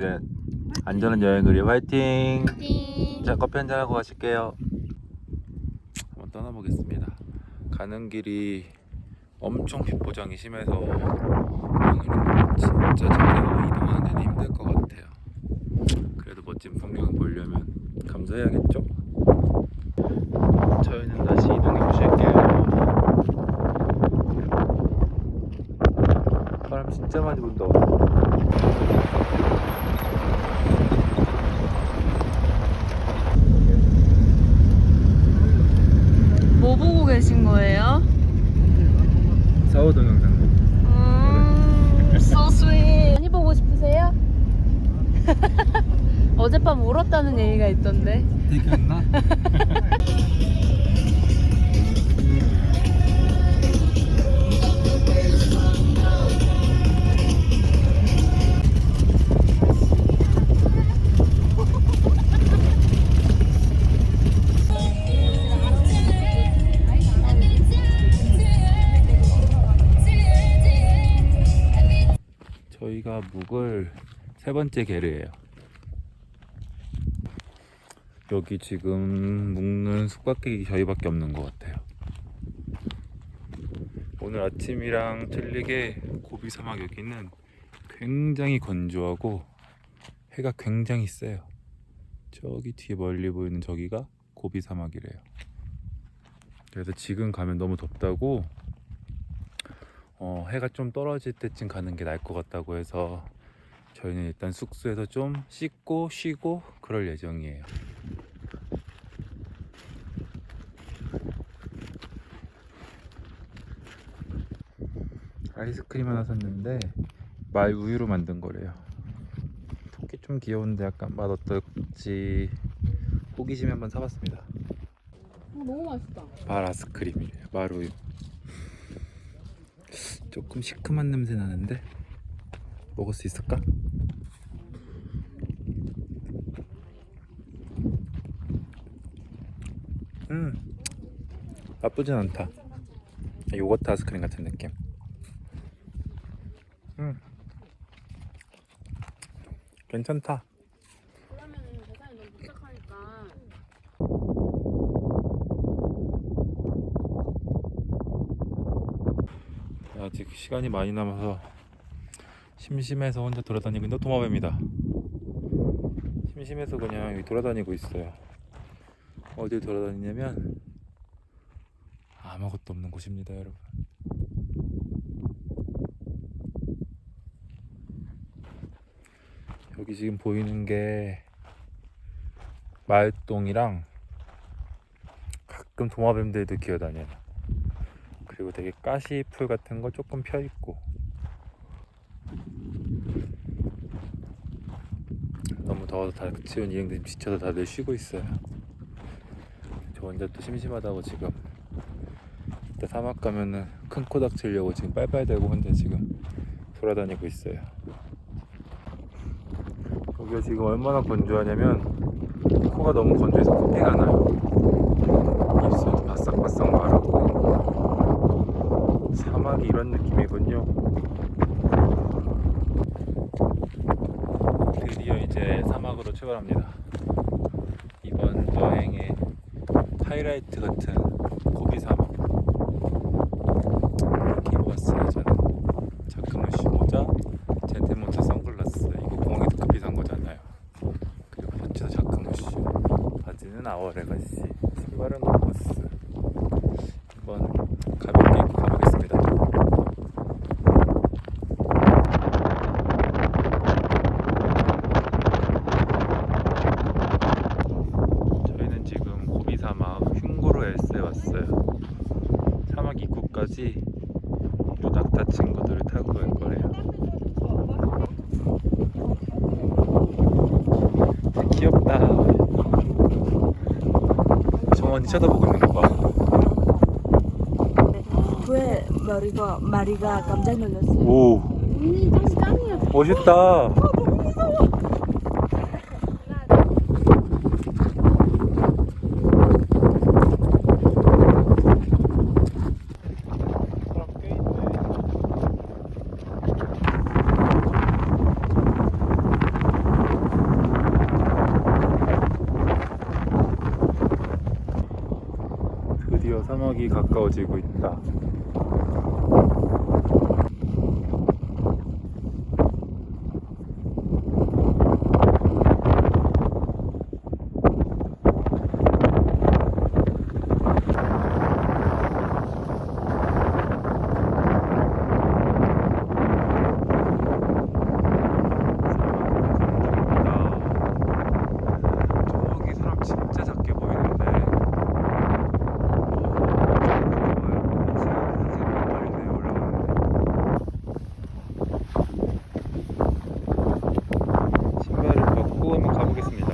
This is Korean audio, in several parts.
이제 안전한 여행을 위해 화이팅! 띵. 자 커피 한잔 하고 가실게요. 한번 떠나보겠습니다. 가는 길이 엄청 빗보장이 심해서 오늘은 진짜 차로 이동하는 데는 힘들 것 같아요. 그래도 멋진 풍경을 보려면 감사해야겠죠 저희는 다시 이동해 보실게요 바람 진짜 많이 분다 오늘 뭐 보고 계신 거예요? 4호 동영상 음, so sweet. 많이 보고 싶으세요? 어젯밤 울었다는 얘기가 있던데. 되겠나? 저희가 묵을 세 번째 게르예요. 여기 지금 묵는 숙박객이 저희밖에 없는 것 같아요. 오늘 아침이랑 틀리게 고비 사막 여기는 굉장히 건조하고 해가 굉장히 세요. 저기 뒤에 멀리 보이는 저기가 고비 사막이래요. 그래서 지금 가면 너무 덥다고 어, 해가 좀 떨어질 때쯤 가는 게 나을 것 같다고 해서 저희는 일단 숙소에서 좀 씻고 쉬고 그럴 예정이에요. 아이스크림 하나 샀는데 말 우유로 만든 거래요. 토끼 좀 귀여운데 약간 맛 어떨지 호기심에 한번 사봤습니다. 어, 너무 맛있다. 말 아이스크림이래요. 말 우유. 조금 시큼한 냄새 나는데 먹을 수 있을까? 음 나쁘진 않다 요거트 아이스크림 같은 느낌 음 괜찮다. 아직 시간이 많이 남아서 심심해서 혼자 돌아다니고 있는 도마뱀이다. 심심해서 그냥 여기 돌아다니고 있어요. 어딜 돌아다니냐면 아무것도 없는 곳입니다, 여러분. 여기 지금 보이는 게 마을동이랑 가끔 도마뱀들도 기어다녀요. 그리고 되게 가시풀 같은 거 조금 펴 있고 너무 더워서 다 치운 이행들 지쳐서 다들 쉬고 있어요. 저 혼자 또 심심하다고 지금 이따 사막 가면은 큰 코 닥치려고 지금 빨빨대고 혼자 지금 돌아다니고 있어요. 여기가 지금 얼마나 건조하냐면 코가 너무 건조해서 코피가 나요. 입술도 바싹바싹 마르고 사막 사막이 이런 느낌이군요. 드디어 이제 사막으로 출발합니다. 이번 여행의 하이라이트 같은 고비 사막. 이렇게 입어봤어요 저는. 자크무시 모자, 젠테모트 선글라스. 이거 공항에서 급히 산 거잖아요. 그리고 셔츠도 자크무시, 바지는 아워레가시, 신발은 오버스. 한번 가볍게 입고 가보겠습니다. 저희는 지금 고비 사막 흉고로 엘스에 왔어요. 사막 입구까지 요 낙타 친구들을 타고 갈 거래요. 되게 귀엽다. 정원이 쳐다보고 있는 거 봐. 왜 머리가 마리가 깜짝 놀랐어요. 오, 짱이야. 멋있다. 드디어 사막 이 가까워지고 있다. 저기 사람 진짜 작게 보이는데 신발을 벗고 한번 가보겠습니다.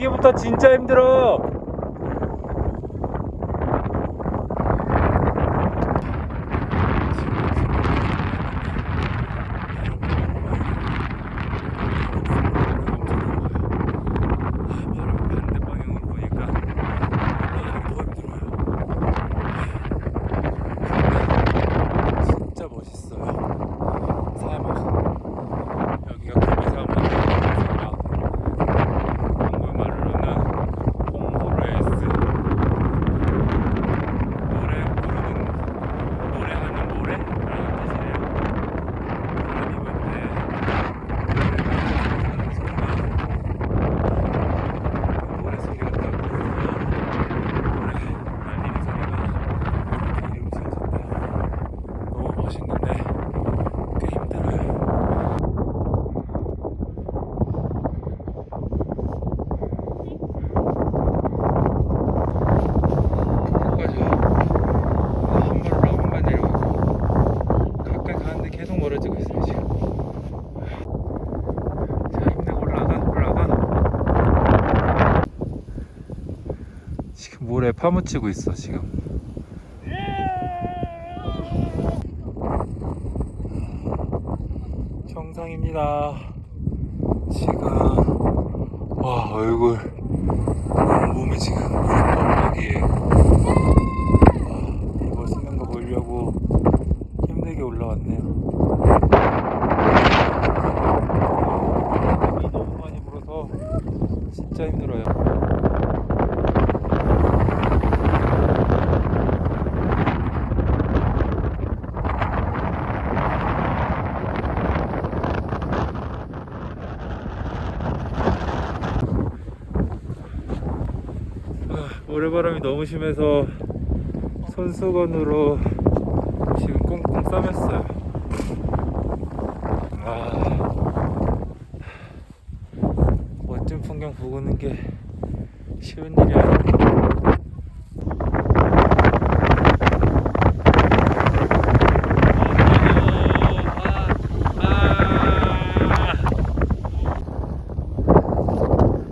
여기부터 진짜 힘들어. 반대 방향으로 보니까 올라가는 더 힘들어요. 진짜 멋있어요. 사막. 여기가 고비사막이에요. 사막. 한국말로는 홍보레스 노래 부르는 노래하는 모래라는 뜻이래요. 바람이 불때 노래 소리 같다고 노래 날리는 소리가 이름 지어졌다. 너무 멋있는데 꽤 힘들어요. 끝까지 한 발로 한 발 내려가고 가까이 가는데 계속 멀어지고 있어요 지금 자 힘내고 올라가 올라가 모래 파묻히고 있어 지금 정상입니다 지금 와 얼굴 몸이 지금 물방울이에요. 이거 쓰는 거 보려고 힘들게 올라왔네요. 불어서 진짜 힘들어요. 모래바람이 너무 심해서 손수건으로 지금 꽁꽁 싸맸어요. 아, 멋진 풍경 보고는 게 쉬운 일이 아니에요.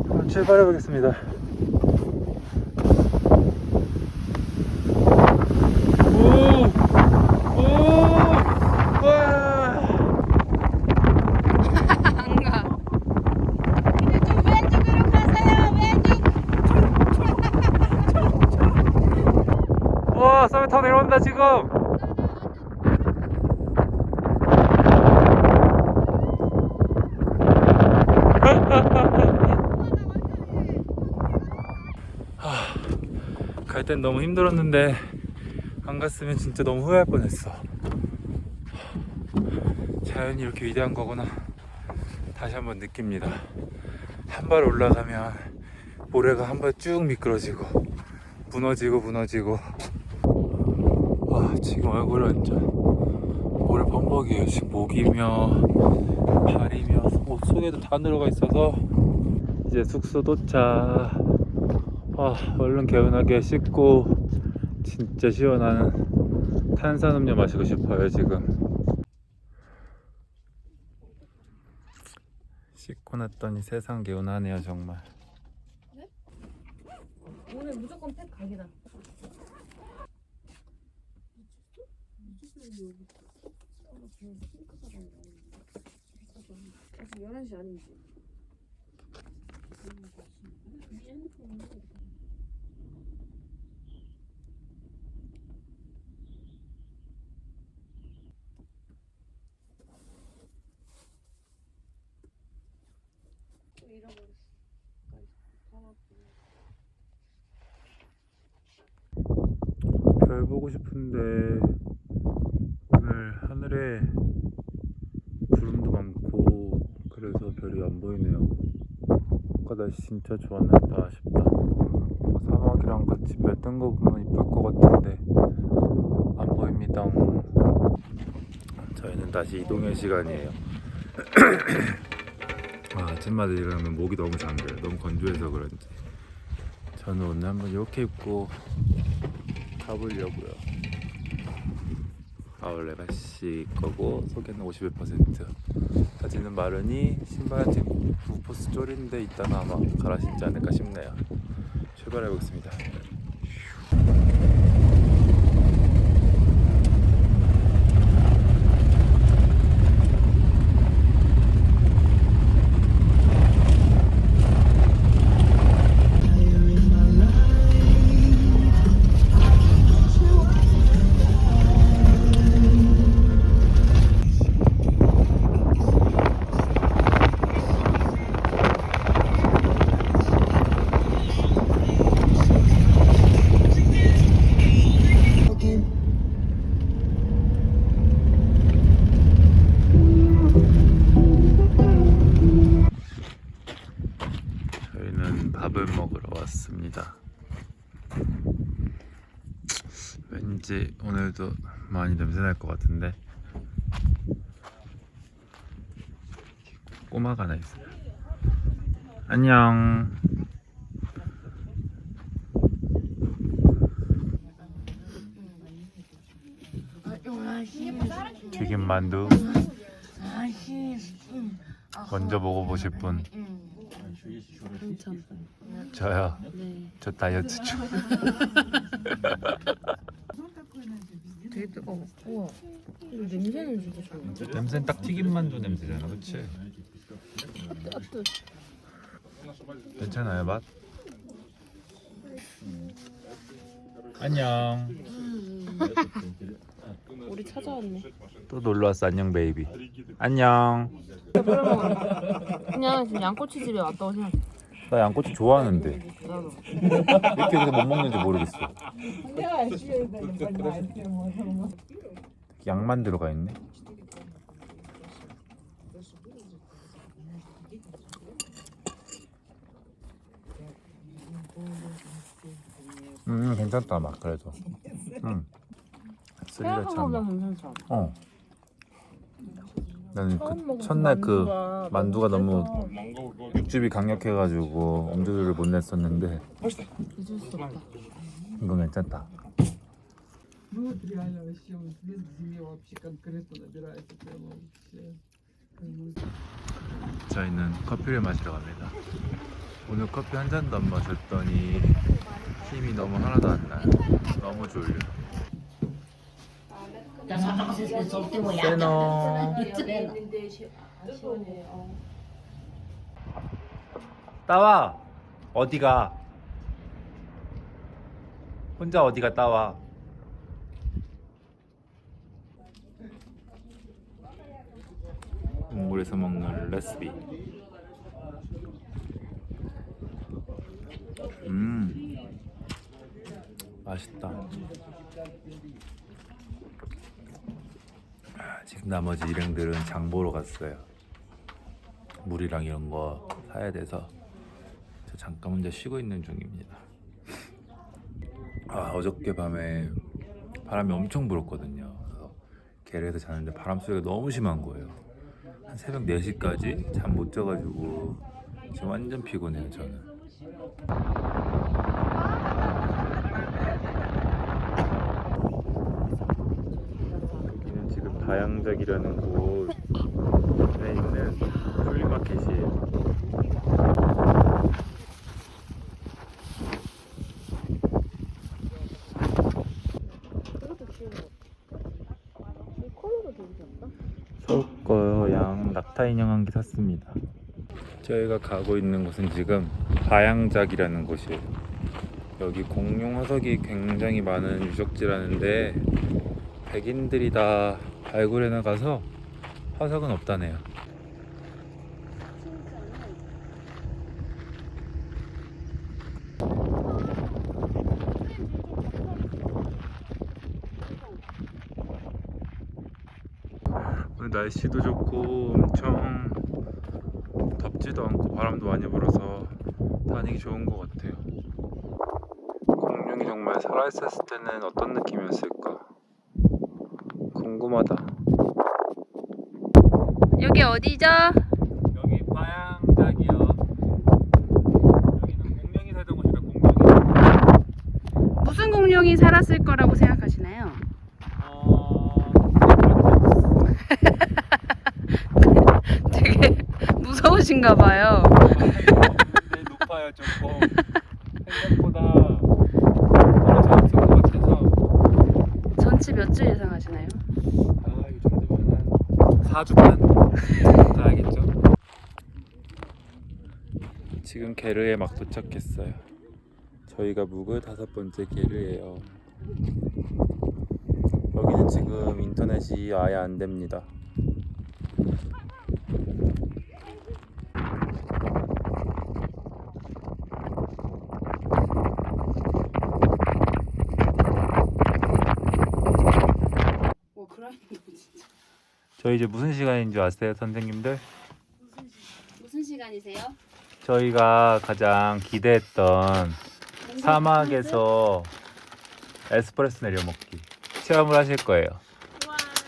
아, 출발해 보겠습니다. 와, 썰타 내려온다 지금. 갈 땐 너무 힘들었는데 안 갔으면 진짜 너무 후회할 뻔했어. 자연이 이렇게 위대한 거구나. 다시 한번 느낍니다. 한 발 올라가면 모래가 한 발 쭉 미끄러지고 무너지고 무너지고 와 지금 얼굴이 완전 모래 범벅이에요. 지금 목이며 발이며 옷 속에도 다 들어가 있어서 이제 숙소 도착. 아 얼른 개운하게 씻고 진짜 시원한 탄산음료 마시고 싶어요 지금. 씻고 났더니 세상 개운하네요 정말. 오늘 무조건 팩 각이다. 아직 11시 아니지? 별 보고 싶은데 하늘에 구름도 많고 그래서 별이 안 보이네요. 아까 날씨 진짜 좋았는데 아쉽다. 사막이랑 같이 별 뜬 거 보면 이쁠 것 같은데 안 보입니다. 저희는 다시 이동의 시간이에요. 아, 아침마다 일어나면 목이 너무 잠겨요. 너무 건조해서 그런지. 저는 오늘 한번 이렇게 입고 가보려고요. 아울 레가시 거고 소개는 51% 사진은 마르니 신발은 지금 부포스 쪼린데 이따가 아마 갈아 신지 않을까 싶네요. 출발해 보겠습니다. 많이 냄새 날 것 같은데 꼬마가 하나 있어요. 안녕. 튀김 만두 먼저 먹어보실 분 저요. 저 다이어트 중. 뜨거워. 우와. 이거 냄새는 진짜 좋아. 냄새는 딱 튀김 만두 냄새잖아, 그렇지? 따뜻. 괜찮아요, 맛? 안녕. 우리 찾아왔네. 또 놀러 왔어, 안녕 베이비. 안녕. 그냥 지금 양꼬치 집에 왔다고 생각해. 나 양꼬치 좋아하는데. 이렇게 해서 못 먹는지 모르겠어. 양만 들어가 있네. 음 괜찮다 맛 그래도. 음. 생각보다 괜찮죠. 어. 나는 처음 그 먹어본 첫날 그 만두가 만두가 너무 세서 육즙이 강력해가지고 엄두를 못 냈었는데 잊을 수 없다. 이건 괜찮다. Ну вот реально вообще он без зиме вообще конкретно набирается прямо вообще. 저희는 커피를 마시러 갑니다. 오늘 커피 한 잔도 안 마셨더니 힘이 너무 하나도 안 나요. 너무 졸려. 세노. 따와. 어디가? 혼자 어디가 따와? 동물에서 먹는 레시피. 음, 맛있다. 아, 지금 나머지 일행들은 장 보러 갔어요. 물이랑 이런 거 사야 돼서 저 잠깐 혼자 쉬고 있는 중입니다. 아, 어저께 밤에 바람이 엄청 불었거든요. 그래서 게레에서 자는데 바람 소리가 너무 심한 거예요. 한 새벽 4시까지 잠 못 자가지고 지금 완전 피곤해요 저는 여기는 지금 다양작이라는 곳에 있는 플리마켓이에요 서울거양 낙타 인형 한 개 샀습니다. 저희가 가고 있는 곳은 지금 다양작이라는 곳이에요. 여기 공룡 화석이 굉장히 많은 유적지라는데 백인들이 다 발굴해 나가서 화석은 없다네요. 오늘 날씨도 좋고 엄청 덥지도 않고 바람도 많이 불어서 다니기 좋은 것 같아요. 공룡이 정말 살아있었을 때는 어떤 느낌이었을까? 궁금하다. 여기 어디죠? 여기 파양작이요. 여기는 공룡이 살던 곳이라 공룡이. 무슨 공룡이 살았을 거라고 생각하시나요? 어... 되게 무서우신가 봐요. 네, 높아요 조금. 생각보다 떨어져 있을 것 같아서. 전치 몇 주 예상하시나요? 아, 이 정도면 한 4주 반 가야겠죠? 지금 게르에 막 도착했어요. 저희가 묵을 다섯 번째 게르예요. 여기는 지금 인터넷이 아예 안 됩니다. 와 그라인더 진짜. 저희 이제 무슨 시간인 줄 아세요, 선생님들? 무슨 시간이세요? 저희가 가장 기대했던 사막에서 에스프레소 내려먹기 체험을 하실 거예요.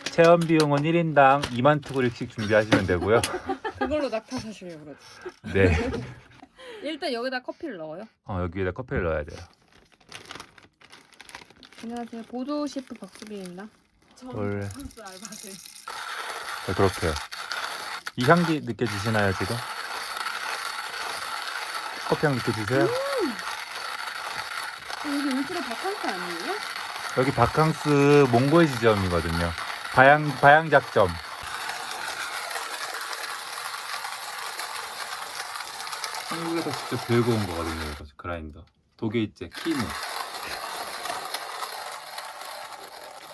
체험 비용은 1인당 2만 투구리씩 준비하시면 되고요. 그걸로 낙타 사시려고 그러지. 네. 일단 여기다 커피를 넣어요. 어, 여기에다 커피를 넣어야 돼요. 안녕하세요. 보조 셰프 박수빈입니다. 원래 네, 그렇게요. 이 향기 느껴지시나요 지금? 커피 향 느껴지세요? 여기 울트라 바캉스 아니에요? 여기 바캉스 몽고의 지점이거든요. 바양 바양 작점. 한국에서 직접 들고 온 거거든요. 이거 그라인더. 독일제 키무.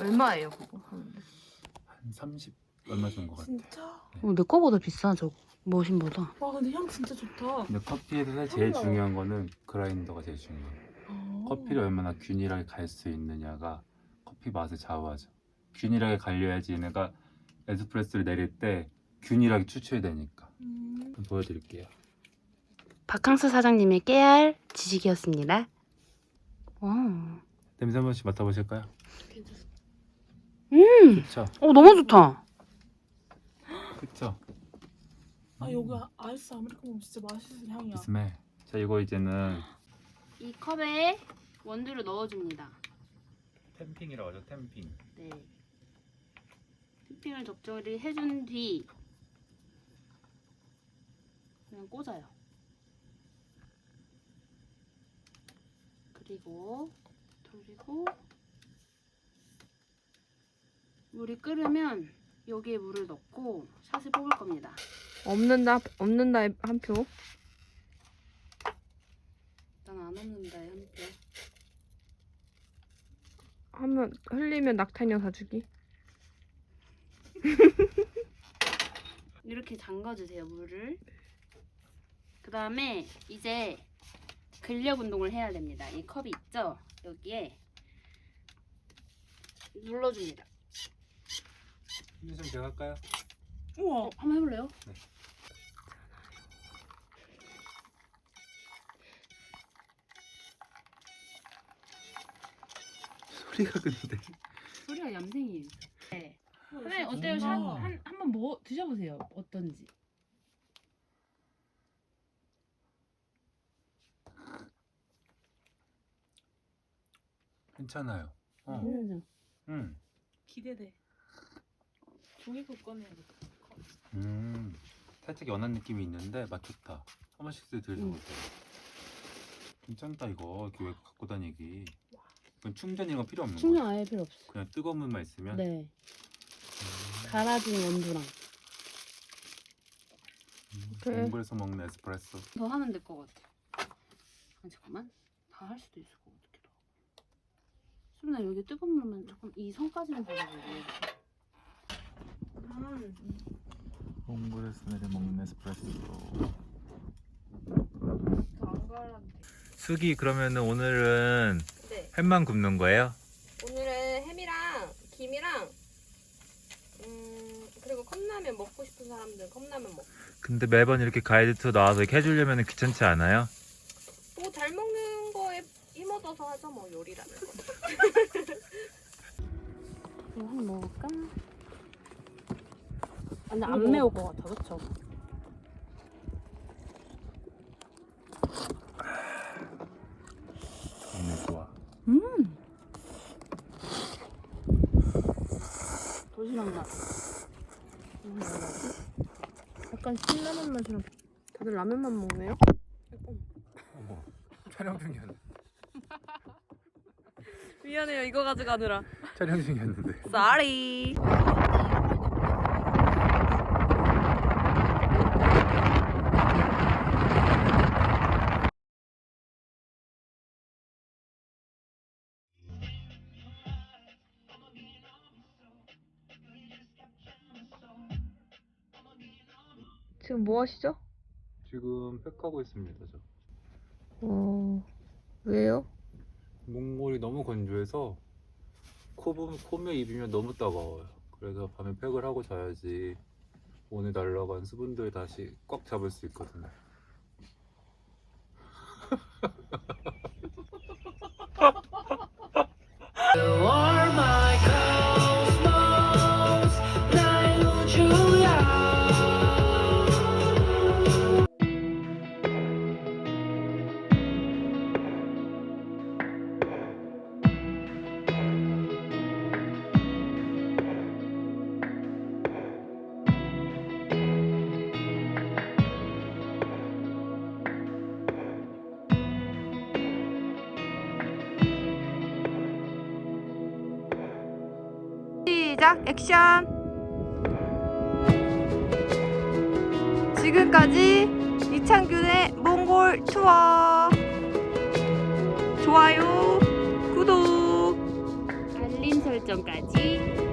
얼마예요 그거 하는데? 한 30 얼마 정도 같아. 진짜? 어, 내 거보다 비싸 저 머신보다. 와 근데 향 진짜 좋다. 근데 커피에서 사실 제일 중요한 거는 그라인더가 제일 중요해요. 커피를 얼마나 균일하게 갈 수 있느냐가 커피 맛을 좌우하죠. 균일하게 갈려야지 얘네가 에스프레소를 내릴 때 균일하게 추출이 되니까. 음. 보여드릴게요. 바캉스 사장님의 깨알 지식이었습니다. 와. 냄새 한 번씩 맡아보실까요? 음. 그쵸? 어 너무 좋다. 그쵸? 아 여기 아- 아이스 아메리카노 진짜 맛있는 향이야. 스멜. 자 이거 이제는 이 컵에 원두를 넣어줍니다. 템핑이라고 하죠. 템핑. 네. 토핑을 적절히 해준 뒤 그냥 꽂아요. 그리고 돌리고 물이 끓으면 여기에 물을 넣고 샷을 뽑을 겁니다. 없는다 없는다 한 표. 난 안 없는다 한 표. 하면 흘리면 낙타인형 사주기. 이렇게 잠가주세요 물을. 그 다음에 이제 근력 운동을 해야 됩니다. 이 컵이 있죠? 여기에 눌러줍니다. 좀 제가 할까요? 우와. 어, 한번 해볼래요? 소리가 근데 소리가 얌생이에요. 네. 선생님 어때요? 샷 한, 한번 뭐 드셔보세요. 어떤지. 괜찮아요. 어. 음. 음. 기대돼. 종이컵 꺼내야겠다. 음. 살짝 연한 느낌이 있는데 맛 좋다. 한 번씩 음. 드셔보세요. 괜찮다 이거 왜 갖고 다니기. 이건 충전 이런 거 필요 없는 충전 거야. 아예 필요 없어. 그냥 뜨거운 물만 있으면. 네. 음. 갈아진 원두랑 음. 그래. 몽골에서 먹는 에스프레소. 더 하면 될 것 같아. 아, 잠깐만. 다 할 수도 있을 것 같기도 하고. 수민아 여기 뜨거운 물만 조금 이 선까지만 받아볼래? 갈아도 돼. 수기 그러면은 오늘은 네. 햄만 굽는 거예요? 오늘은 햄이랑 김이랑 음 그리고 컵라면 먹고 싶은 사람들은 컵라면 먹고 근데 매번 이렇게 가이드 투어 나와서 이렇게 해주려면 귀찮지 않아요? 뭐 잘 먹는 거에 힘얻어서 하죠 뭐 요리라는 거. 이거 한번 먹을까? 아, 근데 안 매울 것 같아, 그쵸? 오늘 좋아. 음! 도시락 맛. 음, 뭐라 하지? 약간 신라면 맛이랑 다들 라면만 먹네요? 어머, 촬영 중이었는데. 미안해요 이거 가져가느라. 촬영 중이었는데. Sorry. 지금 뭐 하시죠? 지금 팩하고 있습니다. 저. 어 왜요? 몽골이 너무 건조해서 코 부- 코며 입이면 너무 따가워요. 그래서 밤에 팩을 하고 자야지 오늘 날라간 수분들 다시 꽉 잡을 수 있거든요. 시작 액션. 지금까지 이창균의 몽골 투어. 좋아요 구독. 알림 설정까지